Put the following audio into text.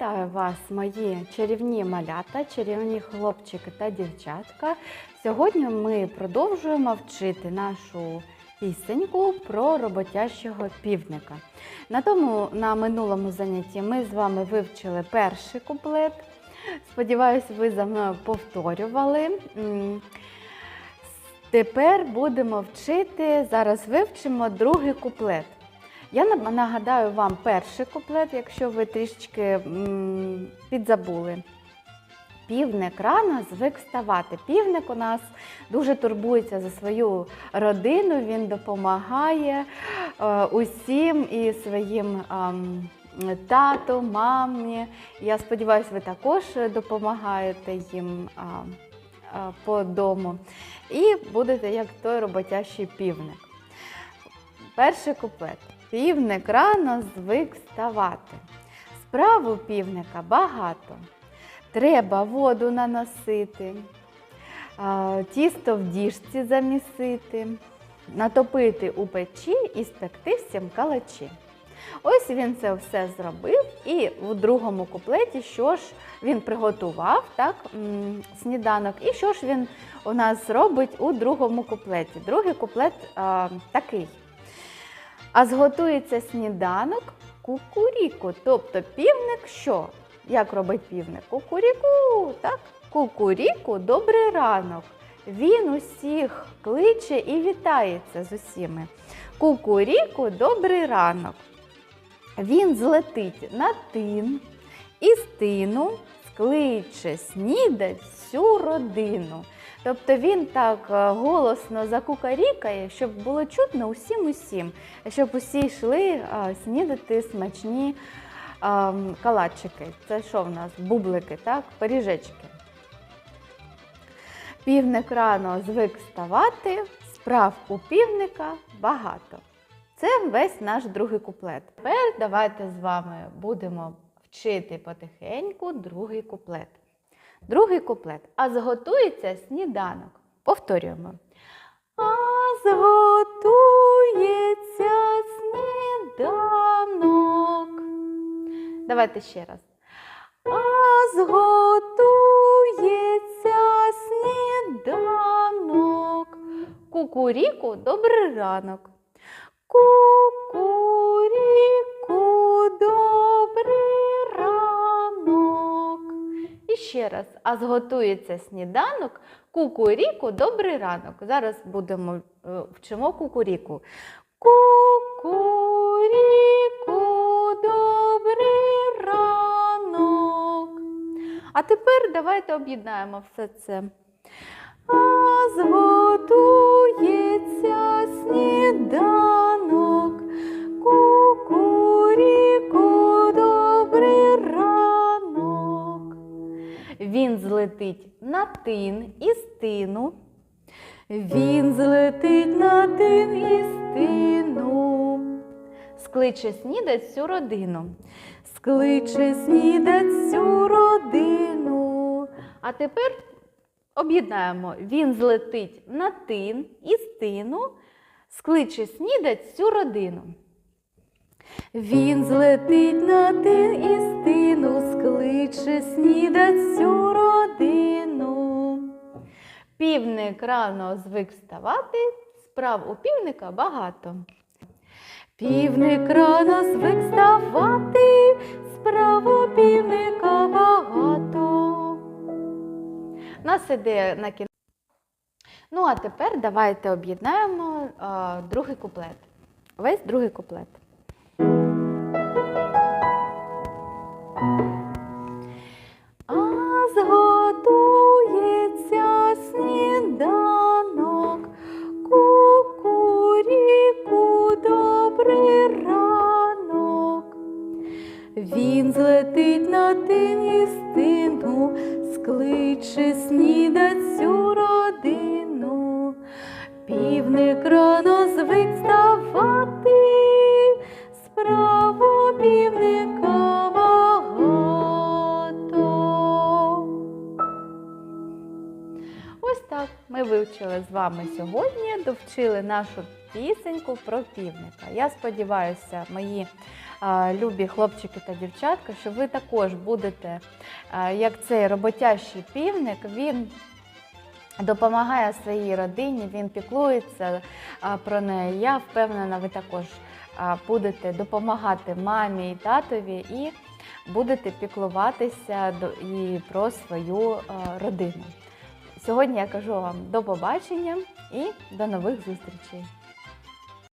Вітаю вас, мої чарівні малята, чарівні хлопчики та дівчатка. Сьогодні ми продовжуємо вчити нашу пісеньку про роботящого півника. На тому на минулому занятті ми з вами вивчили перший куплет. Сподіваюсь, ви за мною повторювали. Тепер будемо вчити, зараз вивчимо другий куплет. Я нагадаю вам перший куплет, якщо ви трішечки підзабули. Півник рано звик вставати. Півник у нас дуже турбується за свою родину, він допомагає е, усім і своїм ем, тату, мамі. Я сподіваюся, ви також допомагаєте їм а, а, по дому. І будете як той роботящий півник. Перший куплет. Півник рано звик вставати. Справ у півника багато. Треба воду наносити, тісто в діжці замісити, натопити у печі і спекти всім калачі. Ось він це все зробив, і у другому куплеті, що ж він приготував, так, сніданок, і що ж він у нас робить у другому куплеті. Другий куплет а, такий. А зготується сніданок кукуріку. Тобто півник що? Як робить півник? Кукуріку, так? Кукуріку, добрий ранок. Він усіх кличе і вітається з усіми. Кукуріку, добрий ранок. Він злетить на тин і з тину скличе снідать всю родину. Тобто він так е, голосно закукарікає, щоб було чутно усім усім, щоб усі йшли е, снідати смачні е, калачики. Це що в нас? Бублики, так? Пиріжечки. Півник рано звик вставати, справ у півника багато. Це весь наш другий куплет. Тепер давайте з вами будемо вчити потихеньку другий куплет. Другий куплет. А зготується сніданок. Повторюємо. А зготується сніданок. Давайте ще раз. А зготується сніданок. Кукуріку, добрий ранок. Кукуріку, І ще раз. А зготується сніданок. Кукуріку, добрий ранок. Зараз будемо е, вчимо кукуріку. Кукуріку, добрий ранок. А тепер давайте об'єднаємо все це. А зготується сніданок, злетить на тин із тину. Він злетить на тин із тину. Скличе снідать всю родину. Скличе снідать всю родину. А тепер об'єднаємо. Він злетить на тин із тину, скличе снідать всю родину. Він злетить на тин із тину, скличе снідать всю родину. Півник рано звик вставати, справ у півника багато. Півник рано звик вставати, справ у півника багато. Нас іде на кінець. Ну, а тепер давайте об'єднаємо другий куплет. Весь другий куплет. Він на тин із скличе снідать всю родину. Півник рано звик вставати, справа півника багато. Ось так ми вивчили з вами сьогодні, довчили нашу пісеньку про півника. Я сподіваюся, мої е, любі хлопчики та дівчатка, що ви також будете, е, як цей роботящий півник, він допомагає своїй родині, він піклується а, про неї. Я впевнена, ви також а, будете допомагати мамі і татові і будете піклуватися і про свою а, родину. Сьогодні я кажу вам до побачення і до нових зустрічей.